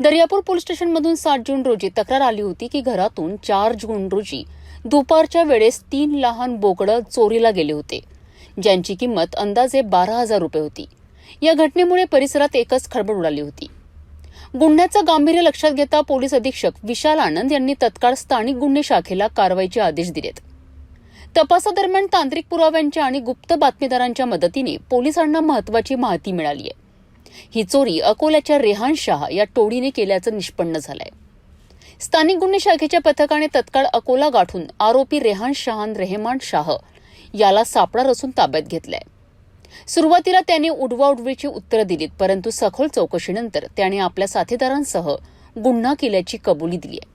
Daryapur police स्टेशनमधून सात जून रोजी तक्रार आली होती की घरातून चार जून रोजी दुपारच्या वेळेस तीन लहान बोकडं चोरीला गेले होते ज्यांची किंमत अंदाजे बारा हजार रुपये होती. या घटनेमुळे परिसरात एकच खळबळ उडाली होती. गुन्ह्याचं गांभीर्य लक्षात घेता पोलीस अधीक्षक विशाल आनंद यांनी तत्काळ स्थानिक गुन्हे शाखेला कारवाईचे आदेश दिलेत. तपासादरम्यान तांत्रिक पुराव्यांच्या आणि गुप्त बातमीदारांच्या मदतीने पोलिसांना महत्वाची माहिती मिळाली आहे ही चोरी अकोल्याच्या रेहान शाह या टोळीने केल्याचं निष्पन्न झालंय. स्थानिक गुन्हे शाखेच्या पथकाने तत्काळ अकोला गाठून आरोपी रेहान शहान रेहमान शाह याला सापळा रचून ताब्यात घेतलाय. सुरुवातीला त्याने उडवाउडवीची उत्तरं दिलीत परंतु सखोल चौकशीनंतर त्याने आपल्या साथीदारांसह गुन्हा केल्याची कबुली दिली आहे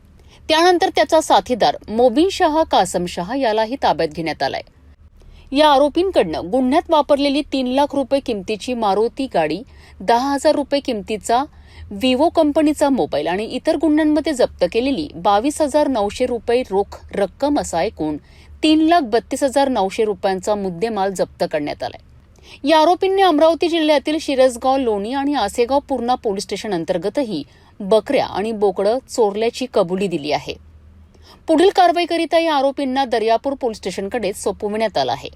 त्यानंतर त्याचा साथीदार मोबिन शाह कासम शाह यालाही ताब्यात घेण्यात आलाय. या आरोपींकडनं गुन्ह्यात वापरलेली तीन लाख रुपये किमतीची मारुती गाडी दहा हजार रुपये किमतीचा विवो कंपनीचा मोबाईल आणि इतर गुन्ह्यांमध्ये जप्त केलेली बावीस हजार नऊशे रुपये रोख रक्कम असा एकूण तीन लाख बत्तीस हजार नऊशे रुपयांचा मुद्देमाल जप्त करण्यात आलाय. या आरोपींनी अमरावती जिल्ह्यातील शिरसगाव लोणी आणि आसेगाव पूर्णा पोलीस स्टेशन अंतर्गतही बकऱ्या आणि बोकडं चोरल्याची कबुली दिली आहे. पुढील कारवाईकरिता या आरोपींना दर्यापूर पोलीस स्टेशनकडे सोपविण्यात आलं आहे.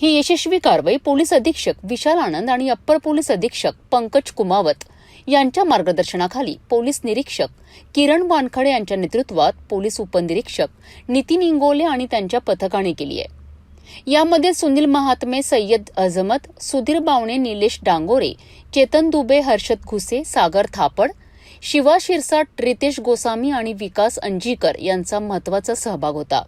ही यशस्वी कारवाई पोलीस अधीक्षक विशाल आनंद आणि अप्पर पोलीस अधीक्षक पंकज कुमावत यांच्या मार्गदर्शनाखाली पोलीस निरीक्षक किरण वानखडे यांच्या नेतृत्वात पोलीस उपनिरीक्षक नितीन इंगोले आणि त्यांच्या पथकाने केली आहे. यामध्ये सुनील महात्मे सय्यद अजमत सुधीर बावणे निलेश डांगोरे चेतन दुबे हर्षद घुसे सागर थापड शिवा शिरसाट रितेश गोसामी आणि विकास अंजीकर यांचा महत्त्वाचा सहभाग होता.